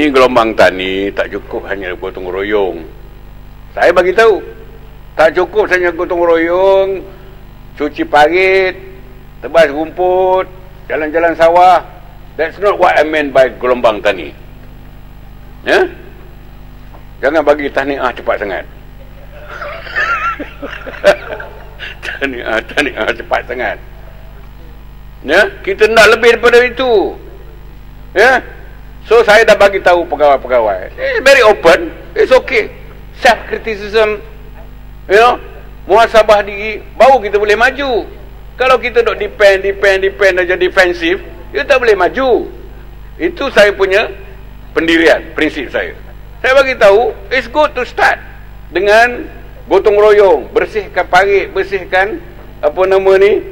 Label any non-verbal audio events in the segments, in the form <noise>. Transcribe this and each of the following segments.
Ini gelombang tani tak cukup hanya gotong royong. Saya bagi tahu. Tak cukup hanya gotong royong, cuci parit, tebas rumput, jalan-jalan sawah. That's not what I meant by gelombang tani. Ya? Jangan bagi tahniah cepat sangat. <laughs> tahniah, tahniah cepat sangat. Ya, kita nak lebih daripada itu. Ya. So saya dah bagi tahu pegawai-pegawai. It's very open. It's okay. Self criticism. You know, muhasabah diri baru kita boleh maju. Kalau kita dok depend, depend, depend jadi defensif, kita tak boleh maju. Itu saya punya pendirian, prinsip saya. Saya bagi tahu, it's good to start dengan gotong royong, bersihkan parit, bersihkan apa nama ni?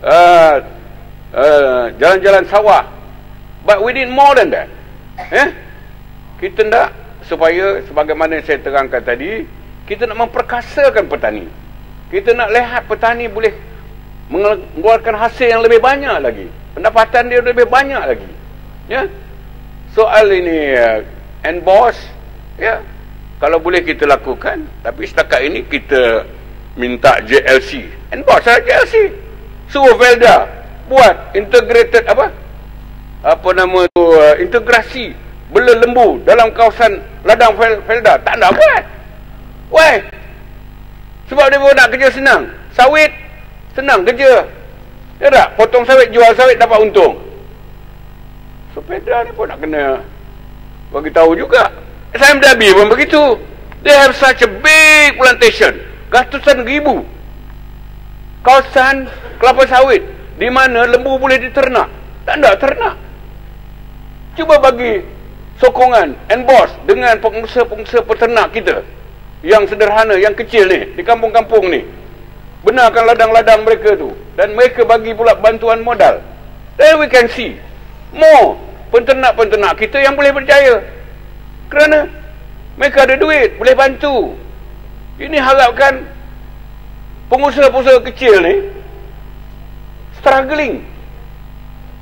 Uh, uh, jalan-jalan sawah. But we need more than that. Eh? Kita nak supaya sebagaimana saya terangkan tadi, kita nak memperkasakan petani. Kita nak lihat petani boleh mengeluarkan hasil yang lebih banyak lagi. Pendapatan dia lebih banyak lagi. Ya? Soal ini uh, boss, ya. Kalau boleh kita lakukan, tapi setakat ini kita minta JLC. boss lah JLC. Suruh Velda buat integrated apa? Apa nama tu uh, integrasi bela lembu dalam kawasan ladang Felda. Tak nak buat. Weh. Sebab dia nak kerja senang. Sawit senang kerja. Ya tak? Potong sawit jual sawit dapat untung. So ni pun nak kena bagi tahu juga. SMDB pun begitu. They have such a big plantation. Ratusan ribu. Kawasan kelapa sawit di mana lembu boleh diternak. Tak nak ternak cuba bagi sokongan boss dengan pengusaha-pengusaha peternak kita yang sederhana, yang kecil ni di kampung-kampung ni. Benarkan ladang-ladang mereka tu dan mereka bagi pula bantuan modal. Then we can see more penternak-penternak kita yang boleh berjaya. Kerana mereka ada duit, boleh bantu. Ini harapkan pengusaha-pengusaha kecil ni struggling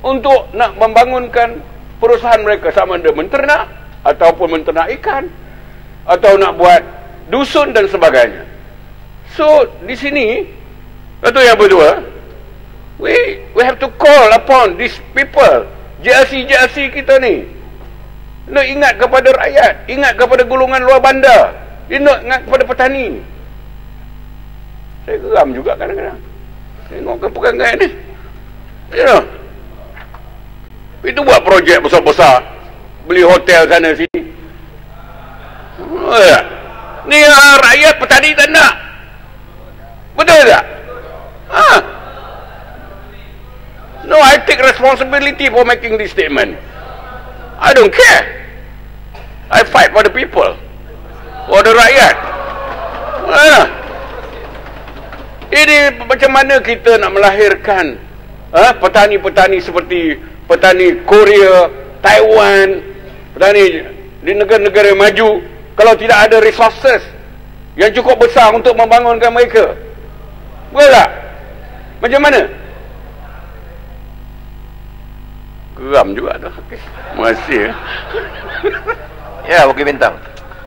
untuk nak membangunkan perusahaan mereka sama ada menternak ataupun menternak ikan atau nak buat dusun dan sebagainya. So di sini itu yang berdua we we have to call upon these people JLC JLC kita ni. Nak ingat kepada rakyat ingat kepada golongan luar bandar nak ingat kepada petani. Saya geram juga kadang-kadang. Tengok ke perangai ni. You know itu buat projek besar-besar. Beli hotel sana sini. Oh, Ni uh, rakyat petani tak nak. Betul tak? Ha? No, I take responsibility for making this statement. I don't care. I fight for the people. For the rakyat. Ha? Ini macam mana kita nak melahirkan ha? petani-petani seperti petani Korea, Taiwan, petani di negara-negara maju kalau tidak ada resources yang cukup besar untuk membangunkan mereka. Betul tak? Macam mana? Geram juga tu. Terima kasih. ya, Bukit Bintang.